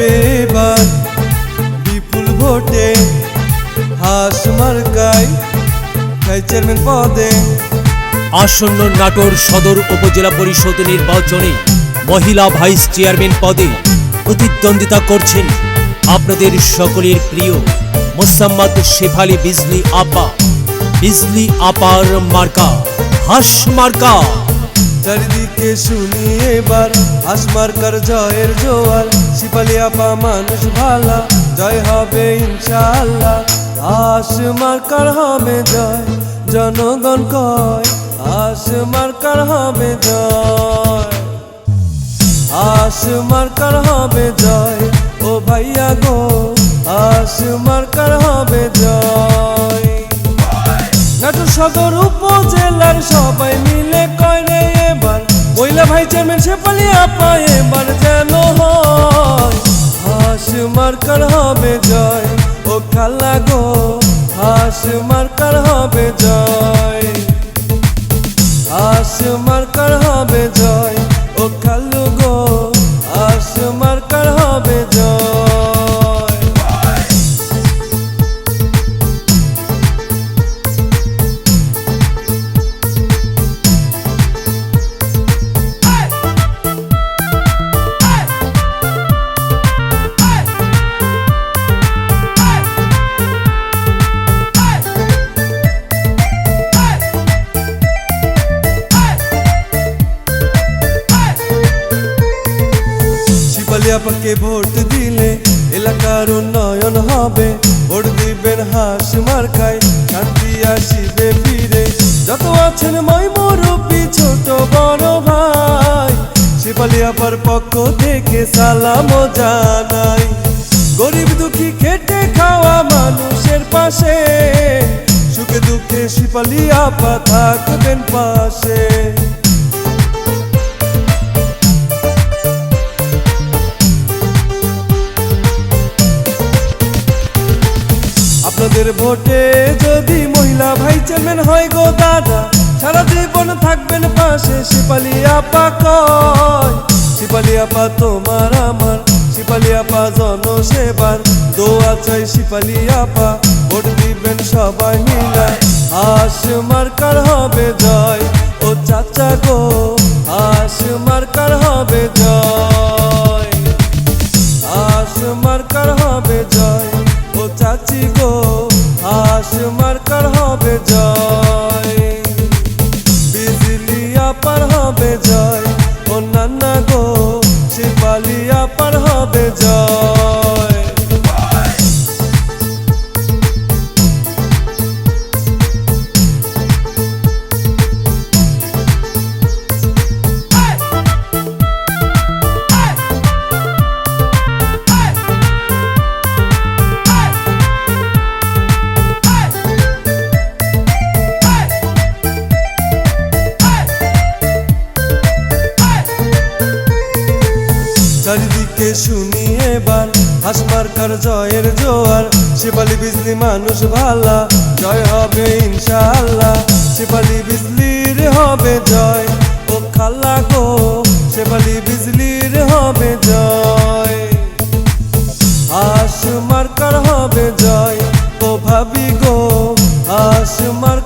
এবার। বিপুল ভোটে হাস মার্কাই খাই চেয়ারম্যান পদে। আসন্ন নাটোর সদর উপজেলা পরিষদ নির্বাচনে মহিলা ভাইস চেয়ারম্যান পদে প্রতিদ্বন্দ্বিতা করছেন আপনাদের সকলের প্রিয় মোসাম্মদ শেফালি বিজলি আপা। বিজলি আপার মার্কা, হাস মার্কা। চারিদিকে শুনি এবার হাস মার্কার জয়ের জোয়ার। শিপালি আপা মানুষ ভালা, জয় হবে ইনশাআল্লাহ। হাস মার্কার হবে জয়, জনগণ কয় হাস মার্কার হবে জয়। হাস মার্কার হবে জয়, ও ভাইয়া গো হাস মার্কার হবে জয়। সদর ভাই চেয়ারম্যান শেফালি আপা এবার যেন হয়, হাস মার্কার হবে জয়। ও খালা গো, হাস মার্কার হবে জয়। হাস মার্কার হবে জয়। শিপালি আপাকে ভোট দিলে এলাকার উন্নয়ন হবে। ভোট দিবেন হাস মার্কায় শান্তি আসিবে ফিরে। যত আছেন মাই মুরব্বী, ছোট বড় ভাই, শিপালি আপার পক্ষ থেকে সালাম জানাই। গরিব দুঃখী খেটে খাওয়া মানুষের পাশে, সুখে দুঃখে শিপালি আপা থাকবেন পাশে। আপনাদের ভোটে যদি মহিলা ভাই চেয়ারম্যান হয় গো দাদা, সারা জীবন থাকবেন পাশে শিপালি আপা কয়। শিপালি আপা তোমার আমার, শিপালি আপা জনসেবার। দোয়া চাই শিপালি আপা, ভোট দিবেন সবাই মিলা। হাস মার্কার হবে জয়, ও চাচা গো, হাস মার্কার হবে জয়। হাস মার্কার হবে জয় বিজলি আপার হবে জয় ও নান্না গো শিপালি পার হবে জয় চারিদিকে শুনি এবার, হাসমার্কার জয়ের জোয়ার। শিপালি বিজলি মানুষ ভালা, জয় হবে ইনশাআল্লাহ। শিপালি বিজলির হবে জয়, ও খালা গো, শিপালি বিজলির হবে জয়। হাস মার্কার হবে জয়, ও ভাবি গো হাস মার্কার হবে জয়